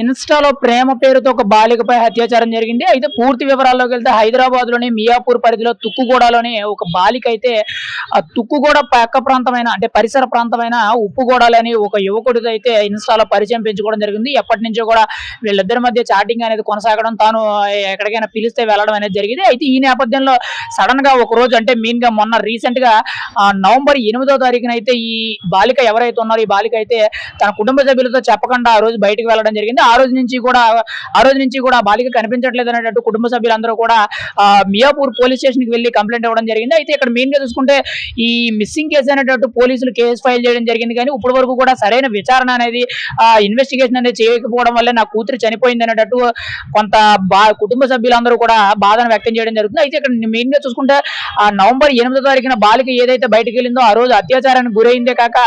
ఇన్స్టాలో ప్రేమ పేరుతో ఒక బాలికపై అత్యాచారం జరిగింది. అయితే పూర్తి వివరాల్లోకి వెళ్తే హైదరాబాద్లోని మియాపూర్ పరిధిలో తుక్కుగూడలోని ఒక బాలిక అయితే ఆ తుక్కుగూడ పక్క ప్రాంతమైన అంటే పరిసర ప్రాంతమైన ఉప్పుగూడలని ఒక యువకుడితో అయితే ఇన్స్టాలో పరిచయం పెంచుకోవడం జరిగింది. ఎప్పటి నుంచో కూడా వీళ్ళిద్దరి మధ్య చాటింగ్ అనేది కొనసాగడం తాను ఎక్కడికైనా పిలిస్తే వెళ్ళడం అనేది జరిగింది. అయితే ఈ నేపథ్యంలో సడన్గా ఒక రోజు అంటే మెయిన్గా మొన్న రీసెంట్గా నవంబర్ ఎనిమిదో తారీఖున అయితే ఈ బాలిక ఎవరైతే ఉన్నారో ఈ బాలిక అయితే తన కుటుంబ సభ్యులతో చెప్పకుండా ఆ రోజు బయటకు వెళ్ళడం జరిగింది. ఆ రోజు నుంచి కూడా ఆ రోజు నుంచి కూడా బాలిక కనిపించట్లేదు అనేటట్టు కుటుంబ సభ్యులందరూ కూడా మియాపూర్ పోలీస్ స్టేషన్కి వెళ్ళి కంప్లైంట్ ఇవ్వడం జరిగింది. అయితే ఇక్కడ మెయిన్గా చూసుకుంటే ఈ మిస్సింగ్ కేసు అనేటట్టు పోలీసులు కేసు ఫైల్ చేయడం జరిగింది. కానీ ఇప్పటి వరకు కూడా సరైన విచారణ అనేది ఇన్వెస్టిగేషన్ అనేది చేయకపోవడం వల్ల నా కూతురు చనిపోయింది అనేటట్టు కొంత బా కుటుంబ సభ్యులందరూ కూడా బాధను వ్యక్తం చేయడం జరుగుతుంది. అయితే ఇక్కడ మెయిన్గా చూసుకుంటే ఆ నవంబర్ ఎనిమిదో తారీఖున బాలిక ఏదైతే బయటకు వెళ్ళిందో ఆ రోజు అత్యాచారానికి గురైందే కాక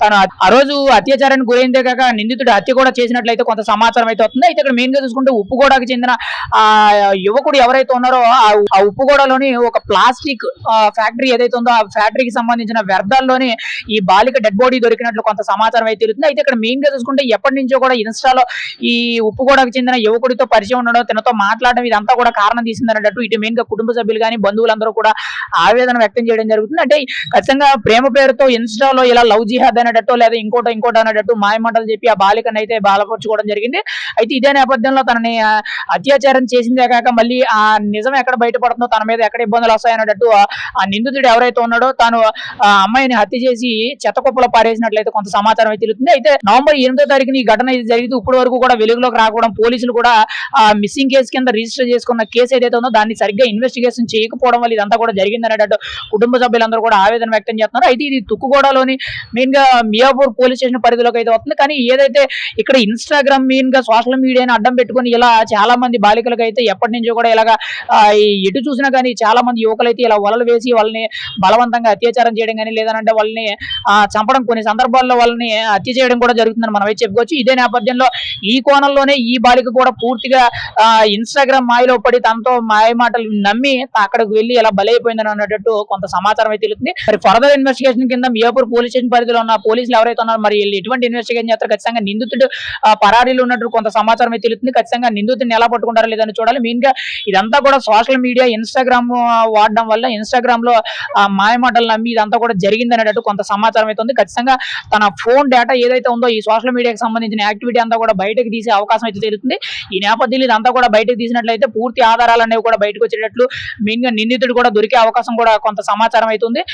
తను ఆ- ఆ రోజు అత్యాచారానికి గురైందే కాక నిందితుడు హత్య కూడా చేసినట్లయితే కొంత సమాచారం అయితే వస్తుంది. అయితే ఇక్కడ మెయిన్గా చూసుకుంటే ఉప్పుగోడకు చెందిన ఆ యువకుడు ఎవరైతే ఉన్నారో ఆ ఉప్పుగోడలోని ఒక ప్లాస్టిక్ ఫ్యాక్టరీ ఏదైతే ఉందో ఆ ఫ్యాక్టరీకి సంబంధించిన వ్యర్థాల్లోని ఈ బాలిక డెడ్ బాడీ దొరికినట్లు కొంత సమాచారం అయితే తెలుస్తుంది. అయితే ఇక్కడ మెయిన్గా చూసుకుంటే ఎప్పటి నుంచో కూడా ఇన్స్టాలో ఈ ఉప్పుగోడకు చెందిన యువకుడితో పరిచయం ఉండడం తనతో మాట్లాడడం ఇదంతా కూడా కారణం తీసిందన్నట్టు ఇటు మెయిన్గా కుటుంబ సభ్యులు కానీ బంధువులందరూ కూడా ఆవేదన వ్యక్తం చేయడం జరుగుతుంది. అంటే ఖచ్చితంగా ప్రేమ పేరుతో ఇన్స్టాలో ఇలా లవ్ జిహాద్ అనేటట్టు లేదా ఇంకోటో ఇంకోటి అనేటట్టు మాయమంటలు చెప్పి ఆ బాలికను అయితే బాలపరచుకోవడం జరిగింది. అయితే ఇదే నేపథ్యంలో తనని అత్యాచారం చేసిందే కాక మళ్ళీ ఆ నిజం ఎక్కడ బయటపడుతుందో తన మీద ఎక్కడ ఇబ్బందులు వస్తాయన్నట్టు ఆ- ఆ నిందితుడు ఎవరైతే ఉన్నాడో తాను ఆ అమ్మాయిని హత్య చేసి చెత్తకుప్పలో పారేసినట్లయితే కొంత సమాచారం అయితే తెలుస్తుంది. అయితే నవంబర్ ఎనిమిదో తారీఖున ఈ ఘటన ఇది జరిగింది. ఇప్పటి వరకు కూడా వెలుగులోకి రాకపోవడం పోలీసులు కూడా ఆ మిస్సింగ్ కేసు కింద రిజిస్టర్ చేసుకున్న కేసు ఏదైతే ఉందో దాన్ని సరిగ్గా ఇన్వెస్టిగేషన్ చేయకపోవడం వల్ల ఇదంతా కూడా జరిగింది అనేటట్టు కుటుంబ సభ్యులందరూ కూడా ఆవేదన వ్యక్తం చేస్తున్నారు. అయితే ఇది తుక్కుగూడలోని మెయిన్గా మియాపూర్ పోలీస్ స్టేషన్ పరిధిలోకి అయితే వస్తుంది. కానీ ఏదైతే ఇక్కడ ఇన్స్టాగ్రామ్ మెయిన్గా సోషల్ మీడియాని అడ్డం పెట్టుకొని ఇలా చాలా మంది బాలికలకు అయితే ఎప్పటి నుంచో కూడా ఇలాగా ఎటు చూసినా కానీ చాలా మంది యువకులు అయితే ఇలా వలలు వేసి వాళ్ళని బలవంతంగా అత్యాచారం చేయడం కానీ లేదనంటే వాళ్ళని చంపడం కొన్ని సందర్భాల్లో వాళ్ళని హత్య చేయడం కూడా జరుగుతుందని మనం అయితే చెప్పుకోవచ్చు. ఇదే నేపథ్యంలో ఈ కోణంలోనే ఈ బాలిక కూడా పూర్తిగా ఇన్స్టాగ్రామ్ మాయలో పడి తనతో మాయ మాటలు నమ్మి అక్కడికి వెళ్ళి ఇలా బలైపోయిందని అన్నట్టు కొంత సమాచారం అయితే తెలుస్తుంది. మరి ఫర్దర్ ఇన్వెస్టిగేషన్ కింద మియాపూర్ పోలీస్ స్టేషన్ పరిధిలో ఉన్న పోలీసులు ఎవరైతే ఉన్నారో మరి ఎటువంటి ఇన్వెస్టిగేషన్ చేస్తారు ఖచ్చితంగా నిందితుడు పరారీ పరారీలో ఉన్నట్టు కొంత సమాచారం అయితే తెలుస్తుంది. ఖచ్చితంగా నిందితుడిని ఎలా పట్టుకుంటారో లేదని చూడాలి. మెయిన్గా ఇదంతా కూడా సోషల్ మీడియా ఇన్స్టాగ్రామ్ వాడడం వల్ల ఇన్స్టాగ్రామ్లో ఆ మాయ నమ్మి ఇదంతా కూడా జరిగింది అనేటట్టు కొంత సమాచారం అయితే ఉంది. ఖచ్చితంగా తన ఫోన్ డేటా ఏదైతే ఉందో ఈ సోషల్ మీడియాకి సంబంధించిన యాక్టివిటీ అంతా కూడా బయటకు తీసే అవకాశం అయితే తెలుస్తుంది. ఈ నేపథ్యంలో ఇదంతా కూడా బయటకు తీసినట్లయితే పూర్తి ఆధారాలు అనేవి కూడా బయటకు వచ్చేటట్లు మెయిన్గా నిందితుడు కూడా దొరికే అవకాశం కూడా కొంత సమాచారం అయితే ఉంది.